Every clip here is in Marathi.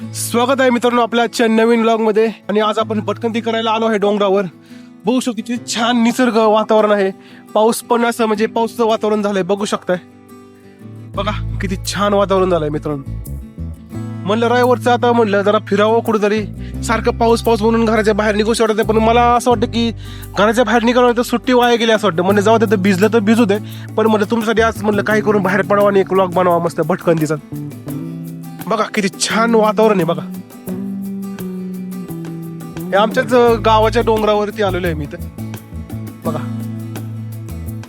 स्वागत आहे मित्रांनो आपल्या आजच्या नवीन ब्लॉगमध्ये. आणि आज आपण भटकंती करायला आलो आहे डोंगरावर. बघू शकतो किती छान निसर्ग वातावरण आहे. पाऊस पण असं म्हणजे पाऊसचं वातावरण झालंय. बघू शकताय. बघा किती छान वातावरण झालंय मित्रांनो. म्हणलं रविवारचं आता म्हणलं जरा फिरावं कुठेतरी. सारखं पाऊस पाऊस म्हणून घराच्या बाहेर निघू वाटत पण मला असं वाटतं की घराच्या बाहेर निघालं तर सुट्टी वाया गेली असं वाटतं. म्हणजे जाऊ दे तर भिजलं तर भिजू दे. पण म्हणलं तुमच्यासाठी आज म्हणलं काही करून बाहेर पडावं आणि एक ब्लॉग बनवा मस्त भटकंतीचा. बघा किती छान वातावरण आहे बघा. हे आमच्याच गावाच्या डोंगरावरती आलेलो आहे मी इथं. बघा.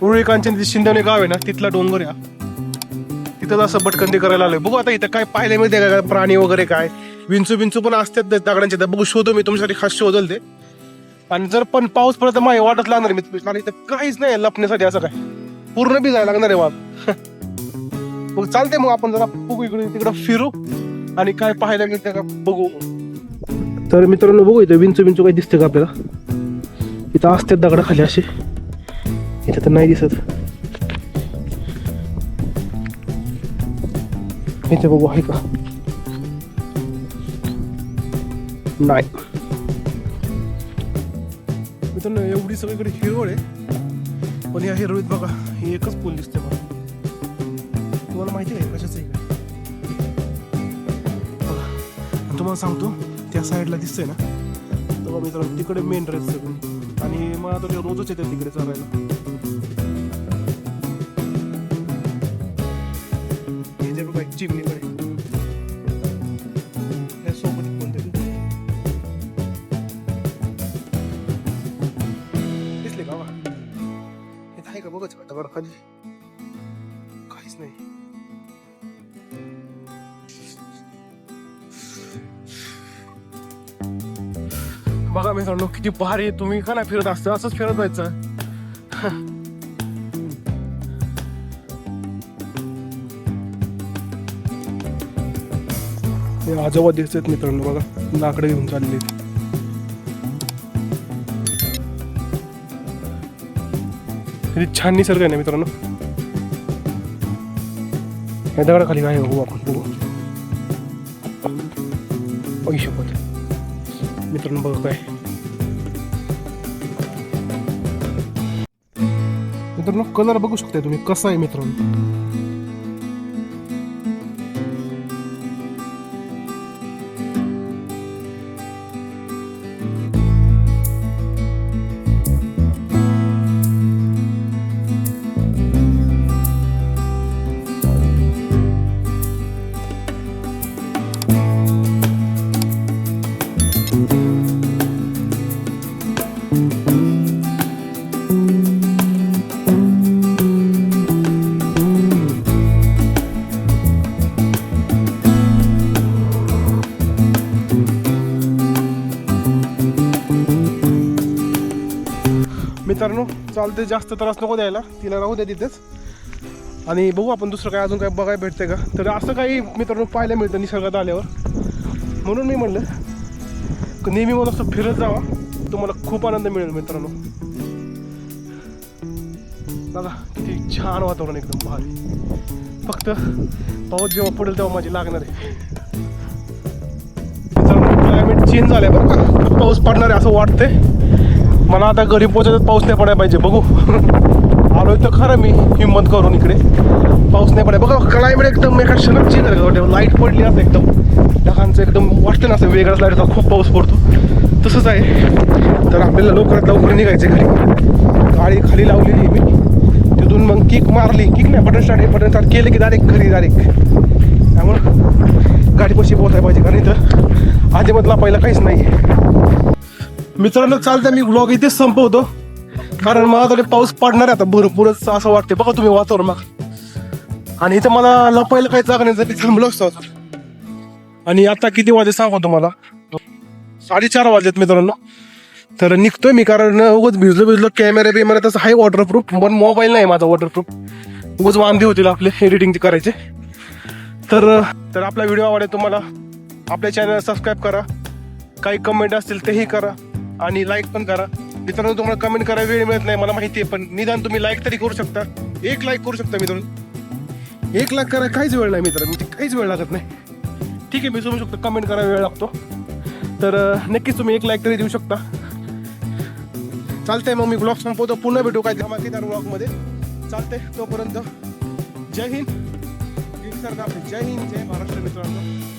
उरुळी कांचन शिंदवणे गाव आहे ना तिथला डोंगर या तिथं असं भटकंती करायला आलोय. बघू आता इथं काय पाहिलं माहिती का प्राणी वगैरे काय. विंचू विंचू पण असतात दगडांचे. बघू शोधू मी तुमच्यासाठी खास शोधल ते. आणि जर पण पाऊस पडत तर माझी वाटत लागणार आहे मी. इथं काहीच नाही लपण्यासाठी असं काय. पूर्ण बी जायला लागणार आहे मला मग चालते मग आपण जरा बघू इकडे तिकडे फिरू आणि काय पाहायला मिळतं का बघू. तर मित्रांनो बघू इथं विंचू विंचू काही दिसते का आपल्याला? इथं असते दगडाखाली असे. इथं तर नाही दिसत. इथे बघू आहे का? नाही. मित्रांनो एवढी सगळीकडे हिरवळ आहे. पण या हिरवळीत बघा ही एकच पूल दिसते मला. तुम्हाला माहिती आहे कशाचं आहे? का? तुम्हाला सांगतो त्या साईडला दिसतंय ना? तेव्हा मित्रांनो तिकडे मेन रस्ते सगळं आणि मला तर रोजच येते तिकडे चालायला. एक चिमणी पण त्या सोबत एक दिसले का बघा? इथं आहे का बघच खाली? काहीच नाही. बघा मित्रांनो किती भारी आहे. तुम्ही का नाही फिरत असतं? असंच फिरत व्हायचं. हे आजोबा दिसत मित्रांनो बघा लाकडं घेऊन चालले किती छान निसर्ग आहे ना मित्रांनो. या दगडाखाली काय हो आपण बघू. बघू मित्रांनो बघा काय. मित्रांनो कलर बघू शकताय तुम्ही कसा आहे मित्रांनो? मित्रांनो चालते जास्त त्रास नको द्यायला. तिला राहू द्या तिथेच. आणि बघू आपण दुसरं काय अजून काय बघायला भेटते का? तर असं काही मित्रांनो पाहायला मिळतं निसर्गात आल्यावर. म्हणून मी म्हणलं नेहमी मला असं फिरत जावा. तुम्हाला खूप आनंद मिळेल मित्रांनो. बघा किती छान वातावरण एकदम भारी. फक्त पाऊस जेव्हा पडेल तेव्हा माझी लागणार आहे. क्लायमेट चेंज झालंय बरं का. पाऊस पडणार आहे असं वाटतंय. मला आता घरी पोचायचं पाऊस नाही पडायला पाहिजे बघू. आलो तर खरं मी हिंमत करून इकडे. पाऊस नाही पडाय बघा क्लायमेट एकदम एका क्षणात चेंज झालं. लाइट पडली असं एकदम. ढगांचं एकदम वाटतं ना असं वेगळाच लाईटचा खूप पाऊस पडतो. तसंच आहे. तर आपल्याला लवकरात लवकर निघायचं घरी. गाडी खाली लावलेली आहे मी. तिथून मग किक मारली. किक नाही बटन स्टार्ट बटन स्टार्ट केलं की डायरेक्ट घरी डायरेक्ट त्यामुळं गाडी कशी पोहोचायला पाहिजे? कारण इथं आधीमधला पहिला काहीच नाही. आहे मित्रांनो चालतं मी ब्लॉग इथेच संपवतो. कारण मला तरी पाऊस पडणार आहे आता भरपूरच असं वाटते बघा तुम्ही वातावरण मग आणि इथं मला लपायला काही जागा नाही तरी थांबलो असतो आणि आता किती वाजे सांगू तुम्हाला? साडेचार वाजलेत मित्रांनो. तर निघतोय मी कारण उगाच भिजलो भिजलो कॅमेरा बिमेरा तसं आहे वॉटरप्रूफ पण मोबाईल नाही माझा वॉटरप्रूफ उगाच वांदे होतील आपले एडिटिंग करायचे. तर तर आपला व्हिडिओ आवडेल तुम्हाला आपल्या चॅनल सबस्क्राईब करा. काही कमेंट असतील तेही करा. आणि लाईक पण करा. मित्रांनो तुम्हाला कमेंट करा वेळ मिळत नाही मला माहिती आहे पण निदान तुम्ही लाईक तरी करू शकता. एक लाईक करू शकता मित्रांनो. एक लाख करा काहीच वेळ नाही मित्र म्हणजे काहीच वेळ लागत नाही. ठीक आहे मी समजू शकतो कमेंट करा वेळ लागतो. तर नक्कीच तुम्ही एक लाईक तरी देऊ शकता. चालतंय मग मी ब्लॉग संपवतो. पुन्हा भेटू काय धमाकेदार ब्लॉगमध्ये चालतंय तोपर्यंत जय हिंद. आपले जय हिंद जय महाराष्ट्र मित्रांनो.